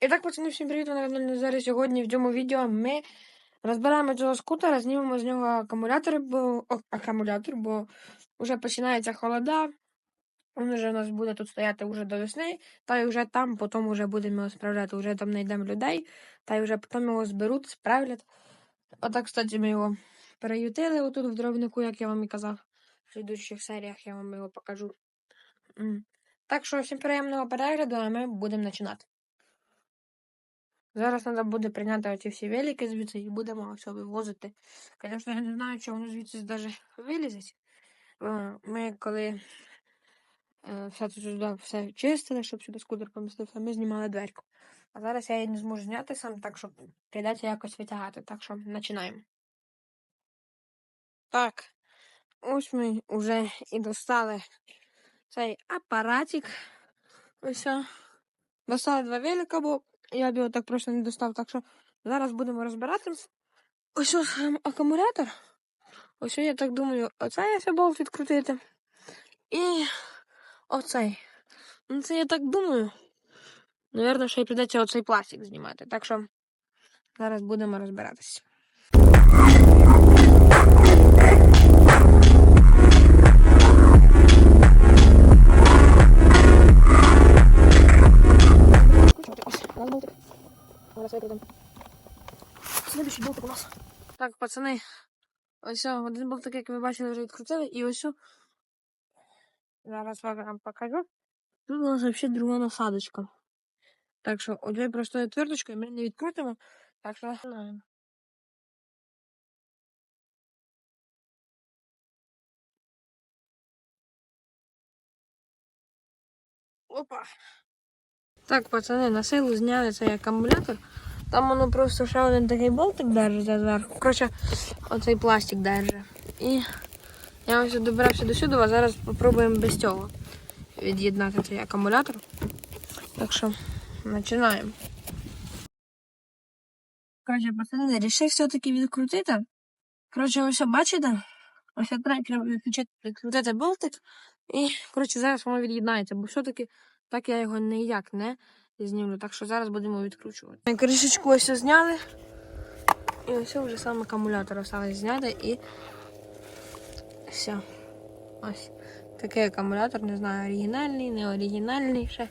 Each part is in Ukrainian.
І так, пацани, всім привіт, ви на каналі Назарі. Сьогодні в цьому відео ми розбираємо цього скутера, знімемо з нього акумулятор, бо о, акумулятор, бо вже починається холода. Він вже у нас буде тут стояти вже до весни, та й вже там потім вже будемо його справляти. Вже там знайдемо людей, та й вже потім його зберуть, справлять. Отак, кстати, ми його переютили отут в дровнику, як я вам і казав. В слідуючих серіях я вам його покажу. Так що всім приємного перегляду, а ми будемо починати. Зараз треба буде прийняти оці всі велики звідси і будемо все вивозити. Звісно, я не знаю, чи воно звідси навіть вилізеть. Е, Ми коли е, все тут все чистили, щоб сюди скутер помістився, ми знімали дверку. А зараз я її не зможу зняти сам, так що прийдеться якось витягати. Так що починаємо. Так, ось ми вже і достали цей апаратик. Ось. Достали два велика, бо я б його так просто не достав. Так що зараз будемо розбиратись. Ось ось акумулятор. Ось я так думаю, оцей я болт відкрутити. І оцей. Ну це я так думаю. Навірно, ще й прийдеться оцей пластик знімати. Так що зараз будемо розбиратися. Следующий болтик у нас. Так, пацани. Ось один болтик, як ви бачили, вже відкрутили, і ось. Зараз вам покажу. Тут у нас взагалі друга насадочка. Так що, однією простою твердочкою ми не відкрутимо. Так що починаємо. Опа. Так, пацани, на силу зняли цей акумулятор. Там воно просто ще один такий болтик держиться зверху. Коротше, оцей пластик держить. І я ось добрався до сюди, а зараз спробуємо без цього від'єднати цей акумулятор. Так що починаємо. Коротше, пацани, вирішив все-таки відкрутити. Коротше, ось бачите? Ось треба відкрутити болтик. І, коротше, зараз воно від'єднається, бо все-таки так я його ніяк не знімлю. Так що зараз будемо відкручувати. Кришечку ось зняли. І ось вже сам акумулятор осталось зняти і все. Ось. Такий акумулятор, не знаю, оригінальний, не оригінальний ще.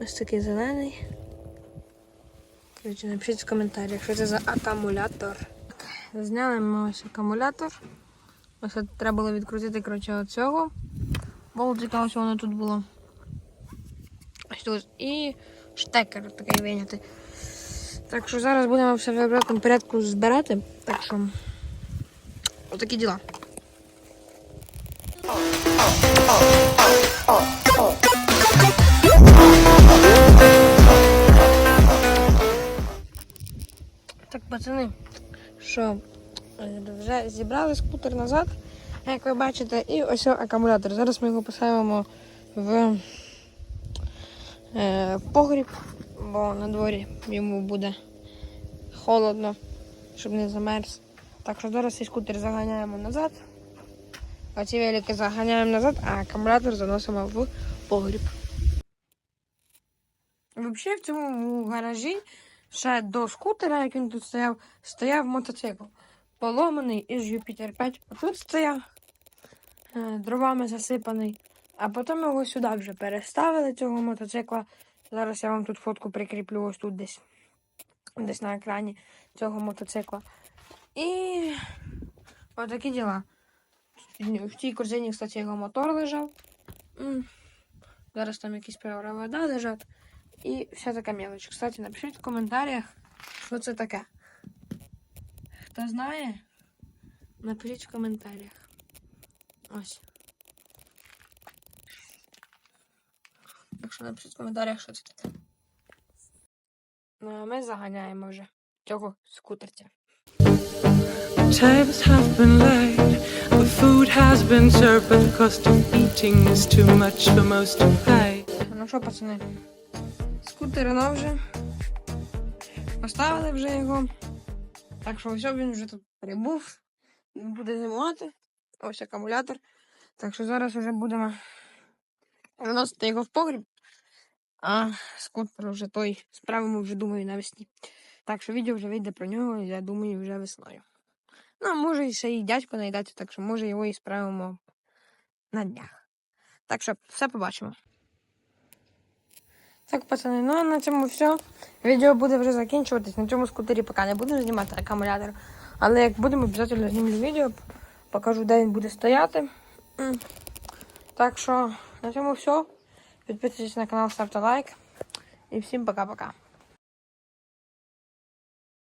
Ось такий зелений. Коротше, напишіть в коментарях, що це за акумулятор. Зняли ми ось акумулятор. Ось треба було відкрутити коротше, оцього. Болтика ось воно тут було. Тут. І штекер такий виняти. Так що зараз будемо все в обратному порядку збирати. Так що отакі діла. Так, пацани, що е, вже зібрали скутер назад, як ви бачите, і ось акумулятор. Зараз ми його поставимо в, в погріб, бо на дворі йому буде холодно, щоб не замерз. Так що зараз цей скутер заганяємо назад. Оці велики заганяємо назад, а акумулятор заносимо в погріб. Взагалі в цьому гаражі ще до скутера, як він тут стояв, стояв мотоцикл. Поломаний із Юпітер 5. Тут стояв е, дровами засипаний. А потім його сюди вже переставили цього мотоцикла. Зараз я вам тут фотку прикріплю ось тут десь. Десь на екрані цього мотоцикла. І отакі діла. В тій корзині, кстати, його мотор лежав. Зараз там якісь провода лежать. І вся така мелочь. Кстати, напишіть в коментарях, що це таке. Хто знає, напишіть в коментарях. Ось. Так що напишіть в коментарях, що це таке. Ну, а ми заганяємо вже цього скутерця. Times have been late, the food has been served, but the cost of eating is too much for most to pay. Ну що, пацани, скутер нам вже поставили вже його. Так що все, він вже тут прибув. Він буде зимувати. Ось акумулятор. Так що зараз вже будемо виносити його в погріб. А скутер вже той справимо вже думаю навесні. Так що відео вже вийде про нього, я думаю, вже весною. Ну, може, і ще й дядько знайдеться, так що може його і справимо на днях. Так що все побачимо. Так, пацани, ну а на цьому все. Відео буде вже закінчуватись. На цьому скутері поки не будемо знімати акумулятор. Але як будемо, обов'язково знімлю відео, покажу, де він буде стояти. Так що на цьому все. Підписуйтесь на канал, ставте лайк. І всім пока-пока.